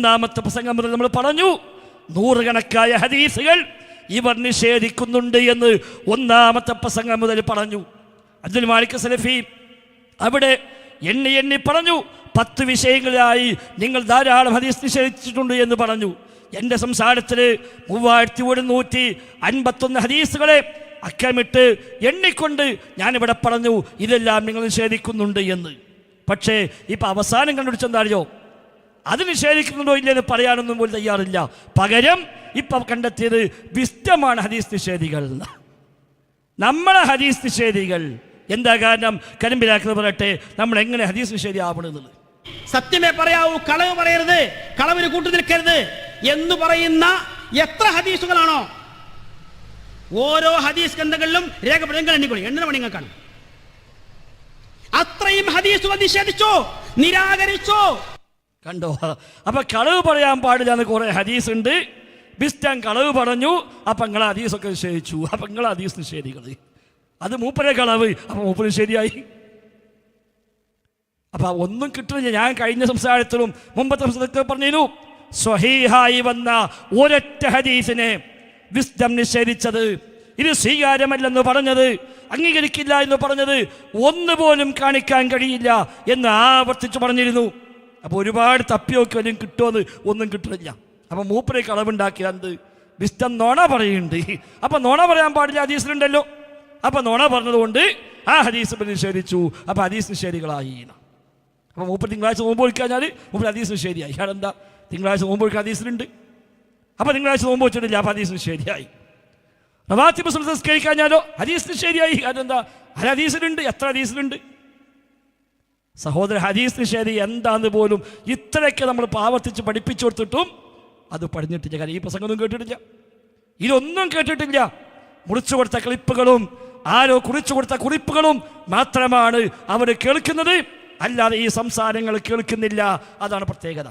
ഒന്നാമത്തെ പ്രസംഗം മുതൽ നമ്മൾ പറഞ്ഞു. നൂറുകണക്കായ ഹദീസുകൾ ഇവർ നിഷേധിക്കുന്നുണ്ട് എന്ന് ഒന്നാമത്തെ പ്രസംഗം മുതൽ പറഞ്ഞു. അബ്ദുൽ മാലിക് സലഫി അവിടെ എണ്ണി എണ്ണി പറഞ്ഞു പത്ത് വിഷയങ്ങളിലായി നിങ്ങൾ ധാരാളം ഹദീസ് നിഷേധിച്ചിട്ടുണ്ട് എന്ന് പറഞ്ഞു. എന്റെ സംസാരത്തിൽ മൂവായിരത്തി ഒരുന്നൂറ്റി അൻപത്തൊന്ന് ഹദീസുകളെ അക്കമിട്ട് എണ്ണിക്കൊണ്ട് ഞാനിവിടെ പറഞ്ഞു ഇതെല്ലാം നിങ്ങൾ നിഷേധിക്കുന്നുണ്ട് എന്ന്. പക്ഷേ ഇപ്പം അവസാനം കണ്ടുപിടിച്ചെന്താ അറിയോ അത് നിഷേധിക്കുന്നുണ്ടോ ഇല്ലെന്ന് പറയാനൊന്നും പോലും തയ്യാറില്ല. പകരം ഇപ്പം കണ്ടെത്തിയത് വിസ്റ്റമാണ് ഹദീസ് നിഷേധികൾ. നമ്മളെ ഹദീസ് നിഷേധികൾ. എന്താ കാരണം? കരിമ്പിലാക്കുന്നത് പറയട്ടെ നമ്മൾ എങ്ങനെ ഹദീസ് നിഷേധി ആവണമെന്നുള്ളത് സത്യമേ പറയാവൂ കളവ് പറയരുത് കളവിന് കൂട്ടു നിൽക്കരുത് എന്ന് പറയുന്ന എത്ര ഹദീസുകളാണോ? ഓരോ ഹദീസ് ഗ്രന്ഥങ്ങളിലും രേഖപ്പെടുത്തി എണ്ണ മണി നിങ്ങൾക്കാണ്. അത്രയും ഹദീസുകൾ നിഷേധിച്ചോ നിരാകരിച്ചോ. കണ്ടോ? അപ്പൊ കളവ് പറയാൻ പാടില്ല എന്ന് കുറേ ഹദീസ് ഉണ്ട് ബിസ്റ്റാൻ കളവ് പറഞ്ഞു. അപ്പൊ നിങ്ങൾ ഹദീസൊക്കെ നിഷേധിച്ചു. അപ്പൊ നിങ്ങൾ ഹദീസ് നിഷേധികൾ അത് മൂപ്പരെ കളവ്. അപ്പൊ മൂപ്പര് ശരിയായി. അപ്പൊ ഒന്നും കിട്ടുന്നില്ല. ഞാൻ കഴിഞ്ഞ സംസാരത്തിലും മുമ്പത്തെ സംസാരത്തിൽ പറഞ്ഞിരുന്നു. സ്വഹീഹായി വന്ന ഒരൊറ്റ ഹദീസിനെ വിസ്ഡം നിഷേധിച്ചത്. ഇത് സ്വീകാര്യമല്ലെന്ന് പറഞ്ഞത് അംഗീകരിക്കില്ല എന്ന് പറഞ്ഞത് ഒന്നുപോലും കാണിക്കാൻ കഴിയില്ല എന്ന് ആവർത്തിച്ചു പറഞ്ഞിരുന്നു. അപ്പോൾ ഒരുപാട് തപ്പിയൊക്കെ വലിയ കിട്ടുമെന്ന് ഒന്നും കിട്ടുന്നില്ല. അപ്പോൾ മൂപ്പരെ കളവുണ്ടാക്കിയ എന്ത്? വിസ്റ്റം നോണ പറയുന്നുണ്ട്. അപ്പോൾ നോണ പറയാൻ പാടില്ല ഹദീസിലുണ്ടല്ലോ. അപ്പോൾ നോണ പറഞ്ഞതുകൊണ്ട് ആ ഹദീസ് നിഷേധിച്ചു അപ്പോൾ ഹദീസ് നിഷേധികളായി. അപ്പോൾ മൂപ്പർ തിങ്കളാഴ്ച നോമ്പ് ഒഴിക്കാഞ്ഞാൽ മൂപ്പർ ഹദീസ് നിഷേധിയായി. എന്താ തിങ്കളാഴ്ച നോമ്പ് ഒഴിക്കാൻ ഹദീസിലുണ്ട്. അപ്പോൾ തിങ്കളാഴ്ച നോമ്പ് വെച്ചിട്ടില്ല അപ്പോൾ ഹദീസ് നിഷേധിയായി. റവാത്തിബ് സംസ്കരിക്കാഞ്ഞാലോ ഹദീസ് ശരിയായി നിഷേധിയായി. അതെന്താ? ഹദീസിലുണ്ട് എത്ര ഹദീസിലുണ്ട്? സഹോദര ഹദീസ് നിഷേധി എന്താന്ന് പോലും ഇത്രയൊക്കെ നമ്മൾ ആവർത്തിച്ച് പഠിപ്പിച്ചു കൊടുത്തിട്ടും അത് പഠിഞ്ഞിട്ടില്ല. കാരണം ഈ പ്രസംഗമൊന്നും കേട്ടിട്ടില്ല. ഇതൊന്നും കേട്ടിട്ടില്ല. മുറിച്ചു കൊടുത്ത ക്ലിപ്പുകളും ആരോ കുറിച്ചു കൊടുത്ത കുറിപ്പുകളും മാത്രമാണ് അവർ കേൾക്കുന്നത്. അല്ലാതെ ഈ സംസാരങ്ങൾ കേൾക്കുന്നില്ല. അതാണ് പ്രത്യേകത.